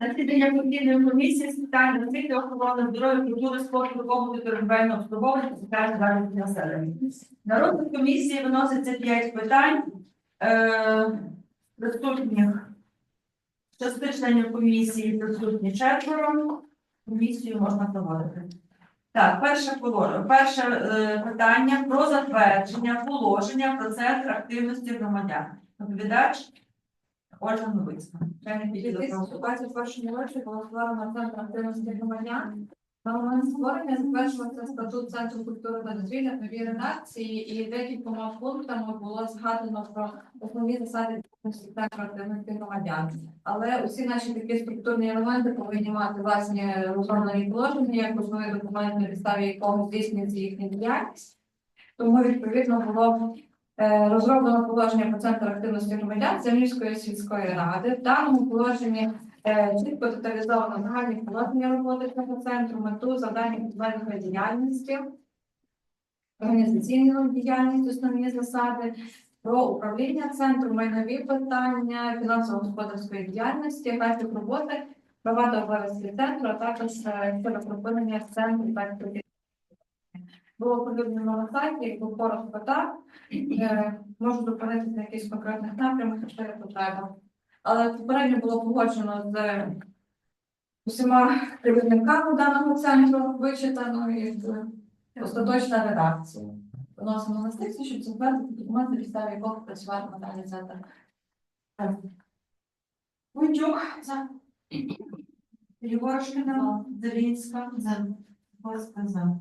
Засідання постійної комісії з питань освіти, охорони здоров'я, культури, спорту, побуту, торгівельного обслуговування та соціального захисту населення. На розгляд комісії виноситься п'ять питань. Е, Присутніх шести членів комісії, присутні четверо. Комісію можна проводити. Так, перше перше е, питання про затвердження положення про центр активності громадян. Доповідач Ольга Новицька. Правосуддя. 2021 році голосували на центр активності громадян. На момент створення затверджувався статут Центру культури та дозвілля в новій редакції, і декількома пунктами було згадано про основні засади центру активності громадян. Але усі наші такі структурні елементи повинні мати власні розроблені положення, як основний документ, на підставі якого здійснюється їхня діяльність. Тому відповідно було е, розроблено положення про центр активності громадян Землівської сільської ради. В даному положенні чітко деталізовано загальні положення роботи центру, мету, завдання підведення діяльності, організаційної діяльності, основні засади, про управління центру, майнові питання, фінансово-господарської діяльності, графік роботи, права та обов'язки центру, а також е, щодо припинення центру та було оприлюднено на сайті, якби коротко так. Е, Можу зупинитися на якихось конкретних напрямах, якщо є потреба. Але попередньо було погоджено з усіма керівниками даного центру, вичитано і остаточна редакція. Вносимо на сесію, щоб затвердити документ, на підставі якого працювати на даний центр. Войчук. За. Єгоршина. Зелінська. За. Горська. За.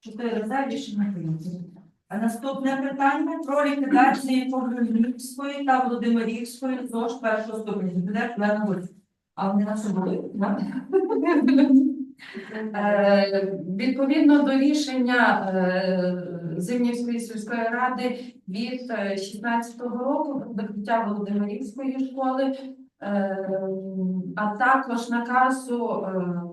Чотири за рішення прийнято. Наступне питання про ліквідацію Погребівської та Володимирівської ЗОЖ першого ступеня. Буде Гуць. А вони наші були? Е, Відповідно до рішення е, Зимнівської сільської ради від е, 16-го року про закриття Володимирівської школи, е, а також наказу е,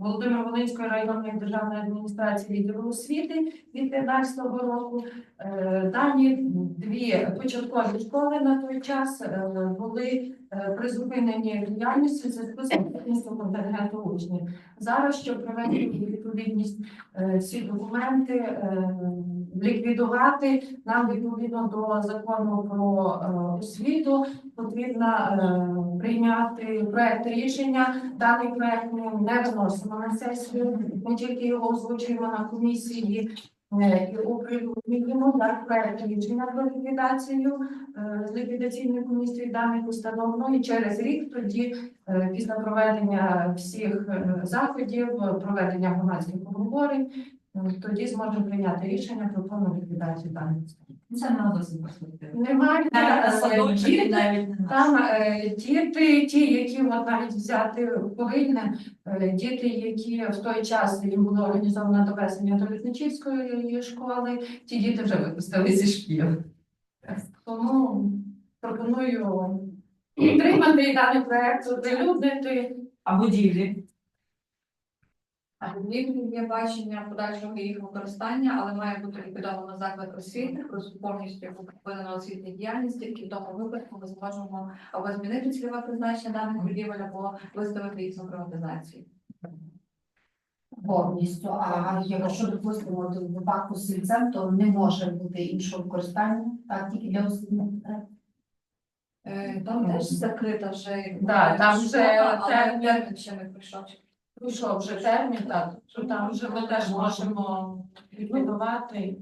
Володимир-Волинської районної державної адміністрації відділу освіти від 15-го року. Е, Дані дві початкові школи на той час е, були е, призупинені діяльністю за з контингенту учнів. Зараз, щоб провести відповідність ці документи, ліквідувати, нам відповідно до закону про е, освіту потрібно е, прийняти проект рішення. Даний проект ми не виносимо на сесію, ми тільки його озвучуємо на комісії. е, І оприлюднюємо як проект рішення про ліквідацію з ліквідаційної комісії даних установ. Ну і через рік тоді Після проведення всіх заходів, проведення громадських обговорень, тоді зможемо прийняти рішення про повну ліквідацію даних. Це не досить перспективно. Немає на діти, навіть там е, діти, ті, які от навіть взяти повинні, е, діти, які в той час їм було організовано довезення до лісничівської школи, ті діти вже випустили зі шкіл. Тому пропоную підтримати даний проект, оприлюднити. А будівлі? А будівлі є бачення подальшого їх використання, але має бути ліквідовано заклад освіти, повністю припинена освітня діяльність, тільки в тому випадку ми зможемо або змінити цільове призначення даних будівель, або виставити їх на приватизацію. повністю. А якщо допустимо в випадку з сільцем, то не може бути іншого використання, так тільки для освітніх потреб. Е, Там теж закрита вже Да, там вже але термін ще не прийшов. Пройшов вже термін, так, що там вже ми теж можемо ліквідувати.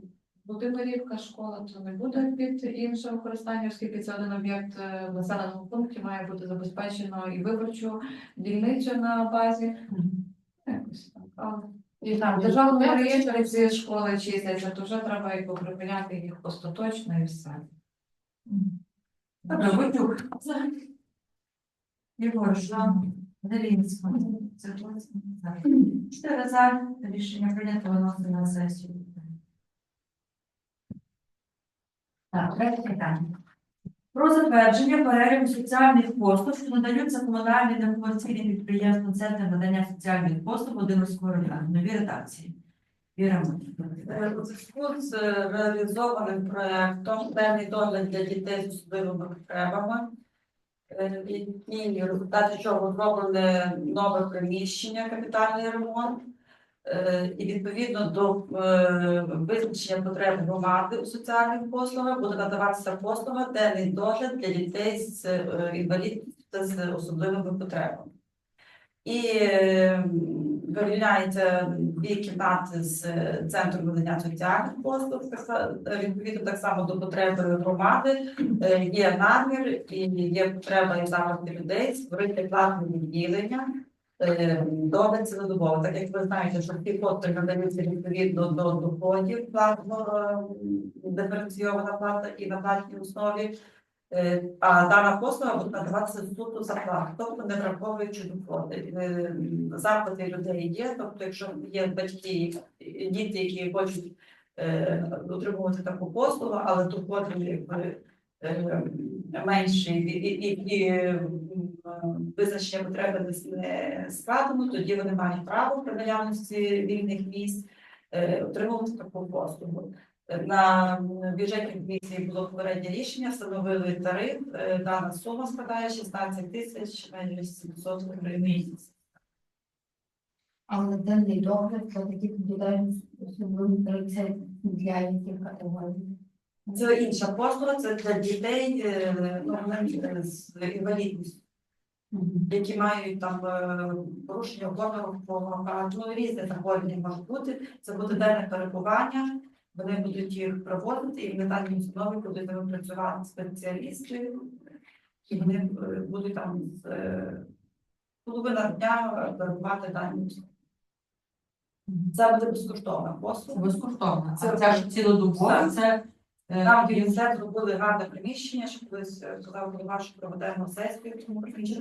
Володимирівка школа це не буде під інше використання, оскільки це один об'єкт е, в населеному пункті має бути забезпечено і виборчу дільницю на базі. Якось так. А І там В державному реєстрі ці школи числяться, то вже треба і поприпиняти їх остаточно і все. Добре, Войчук. Єгоршина. Чотири за. Рішення прийнято виносити на сесію. Так, третє питання. Про затвердження переліку соціальних послуг, що надаються комунальним некомерційним підприємствам Центру надання соціальних послуг Володимирського району. Нові редакції. Віра Е, У зв'язку з е, реалізованим проектом певний догляд для дітей з особливими потребами, е, результати результаті чого зроблене нове приміщення, капітальний ремонт. Е, І відповідно до е, визначення потреб громади у соціальних послугах буде надаватися послуга денний догляд для дітей з інвалідністю та з особливими потребами. І е, виявляється дві кімнати з е, центру надання соціальних послуг, відповідно так само до потреби громади. Е, Є намір і є потреба і запити людей створити платне відділення е, до цілодобово. Так як ви знаєте, що ті послуги надаються відповідно до доходів платного е, диференційована плата і на платній основі. Е, А дана послуга буде надаватися суто за плату, тобто не враховуючи доходи. Е, Запити людей є, тобто, якщо є батьки, діти, які хочуть е, отримувати таку послугу, але доходи менші і, визначення потреби не- складено, тоді вони мають право при наявності вільних місць отримувати таку послугу. На бюджетній комісії було попереднє рішення, встановили тариф. Е, Дана сума складає 16 тисяч 700 гривень місяць. Але денний догляд для таких людей особливо це для яких категорій. Це інша послуга, це для дітей е, ну, з інвалідністю, які мають там е, порушення опорного апарату, ну різні захворювання можуть бути. Це буде денне перебування. Вони будуть їх проводити, і в даній установі будуть з працювати спеціалісти, і вони е, будуть там з е, половина дня дарувати дані. Це буде безкоштовна послуга. Безкоштовна. Це Це, це ж цілодобово, це е, Там біля зробили гарне приміщення, що колись е, казав голова, що проведемо сесію в цьому приміщенні.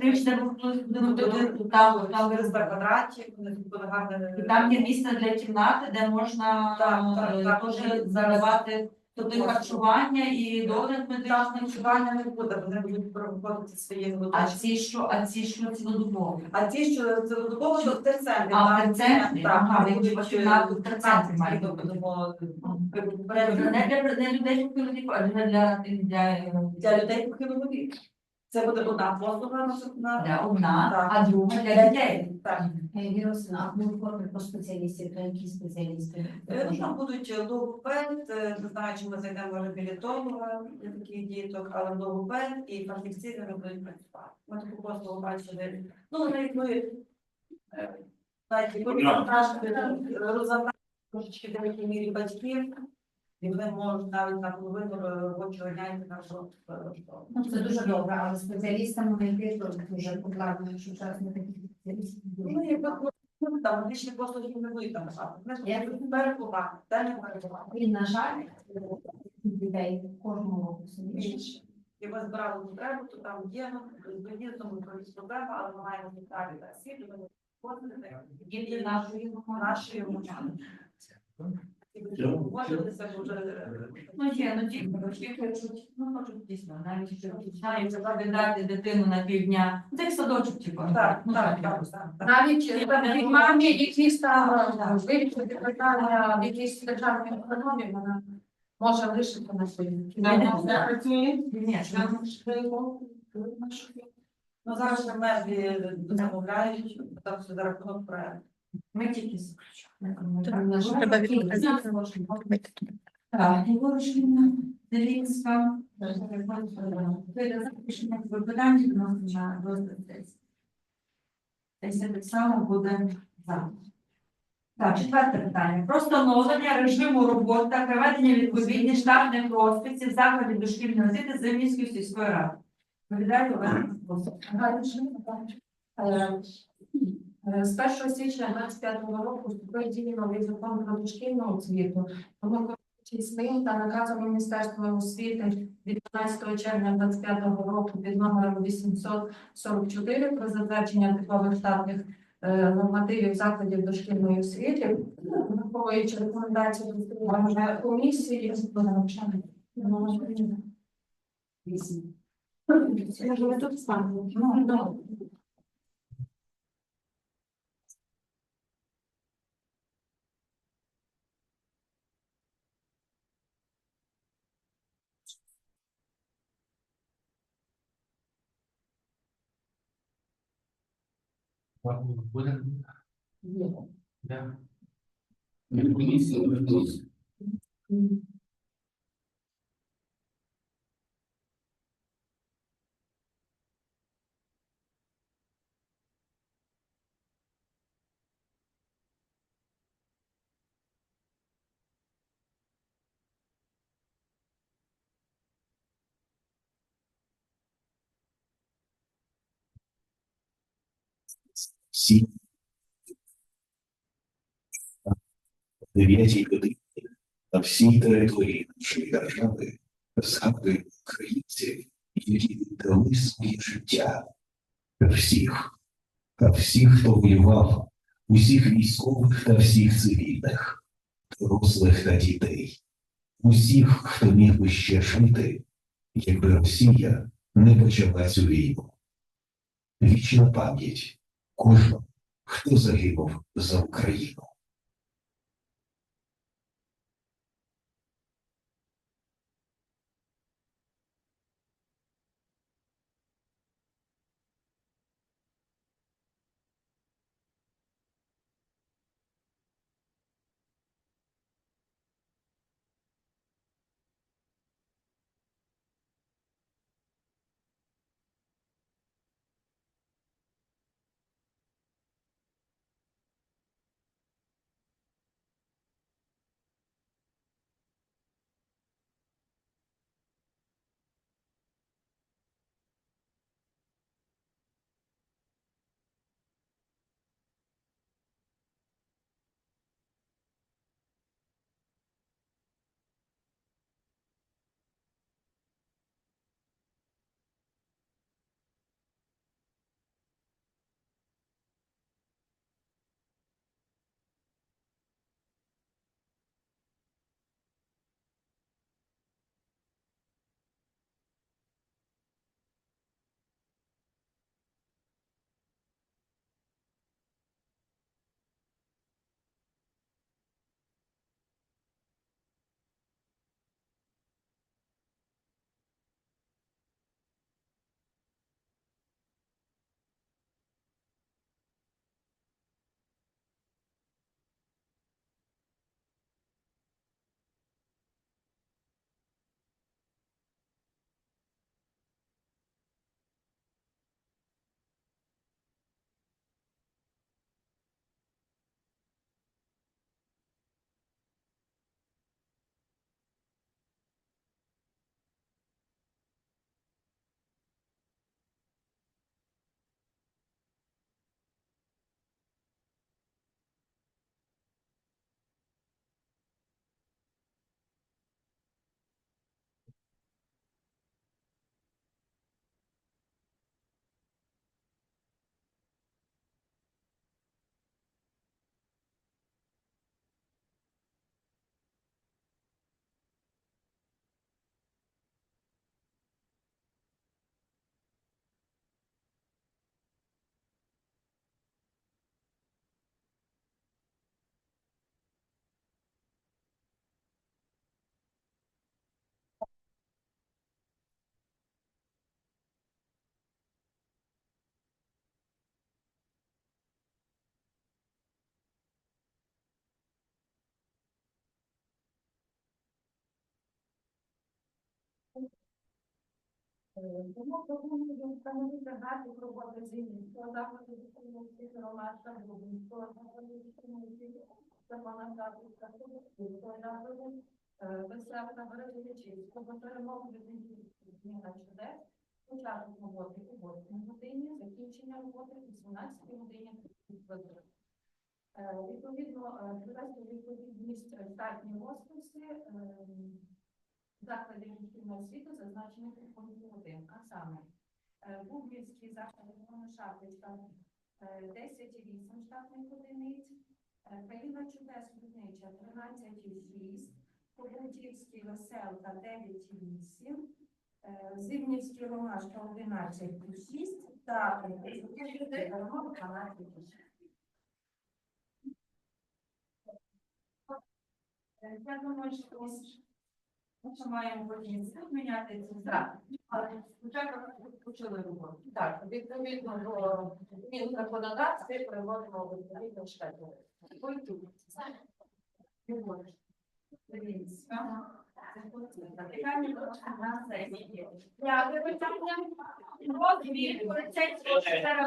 Там, 400 квадратів, вони зробили гарне. і там є місце для кімнати, де можна Так, так, е, так. теж заливати тобто харчування і догляд медичний. харчування не буде, вони будуть проводити своє А задачі. ці що, а ці що цілодобові? А ті, що цілодобові, то в терцентрі. А, в терцентрі? так, Ага, хочете е, в терцентрі мають. е, Не для, не людей похилих, а для, для, для, для людей похилого віку. Це буде одна послуга наступна. для одна, Так. а друга для дітей. Так. Вірусна, а ми говоримо про спеціалістів, то які спеціалісти? Е, ну, Там будуть логопед, е, не знаю, чи ми зайдемо реабілітолога для таких діток, але логопед і фахівці з ними будуть працювати. Ми таку послугу бачили. Ну, вони якби е, знаєте, якби розвантажити трошечки в деякій мірі батьків, і вони можуть навіть на половину робочого дня йти на роботу. Ну, це дуже добре, але спеціалістами знайти то дуже покладно, що зараз не такі спеціалісти. Ну, якби ну, там медичні послуги не будуть там Я- перебувати, де не перебувати. І, на жаль, людей кожного року більше. Ми збирали потребу, то там є, з доїздом якісь проблеми, але ми маємо деталі та тому входити Діти нашої нашої громади. Е, Ну, є, ну ті, батьки хочуть, ну хочуть дійсно, навіть якщо віддати дитину на півдня. Ну, Це садочок, типу. так, ну, так, так, так. Навіть мамі якісь там вирішити питання в якійсь державній установі, вона може лишити на своїй. Ні, Ну, зараз ще меблі замовляють, так що за рахунок проекту. Ми тільки На жаль, Треба відповідати. можна. Так, Єгоришина, Зелінська. Запишемо питання відносно на розгляд сесії. Сесія так само буде за. Так, четверте питання. Про встановлення режиму роботи та проведення відповідних штатних розписів закладів дошкільної освіти Зимівської сільської ради. Відповідаю, Олена Спосіб. Е, З 1 січня 25 року вступив в дію новий закон про дошкільну освіту. Тому користуючись та наказом Міністерства освіти від 12 червня 25 року під номером 844 про затвердження типових штатних е, нормативів закладів дошкільної освіти, враховуючи рекомендації комісії, Вісім. Буде? Да. Комісія вернулась. Всі дев'ятій годині на всій території нашої держави згадуємо українців, які віддали своє життя та всіх, та всіх, хто воював, усіх військових та всіх цивільних, дорослих та дітей, усіх, хто міг би ще жити, якби Росія не почала цю війну. Вічна пам'ять кожному, хто загинув за Україну. Тому пропоную встановити графік роботи змінського закладу дитинності громадська Дубинського закладу дитинності законодавства Київського закладу Веселка Березовичівського перемог зміна чудес, початок роботи о 8 годині, закінчення роботи о 18 годині 30 хвилин. Е, Відповідно, е, привести у відповідність штатні розписи ем, закладів дошкільної освіти, зазначених у пункті 1, а саме е, Бубнівський заклад Івана Шапличка 10,8 штатних одиниць, е, Країна чудес Руднича 13,6, Побутівський веселка 9,8, Е, Зимнівський ромашка 11 плюс 6 та е, ромашка 12 плюс 6. Е, Я думаю, що ми ще маємо потім інститут міняти ці так. Але спочатку почали роботу. Так, відповідно до змін законодавства переводимо в відповідно штатну. Питання на сесії. Дякую, питання. Розвідку,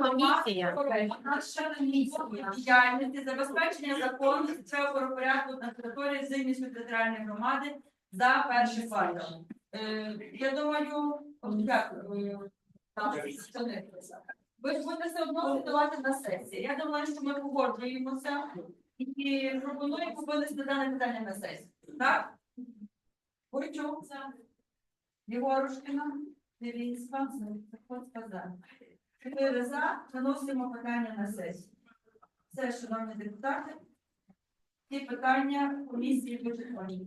комісія. Наша комісія. Діяльності забезпечення законності цього правопорядку на території Зимівської територіальної громади за перший квартал. Е, Я думаю. Так, це не. Ви ж будете все одно готувати на сесії. Я думаю, що ми погоджуємося і пропонуємо винести дане питання на сесію. Так? Бойчук. Єгорушкіна. Дивіться, сказати. Чотири за, виносимо питання на сесію. Все, шановні депутати, ці питання комісії вичерпані.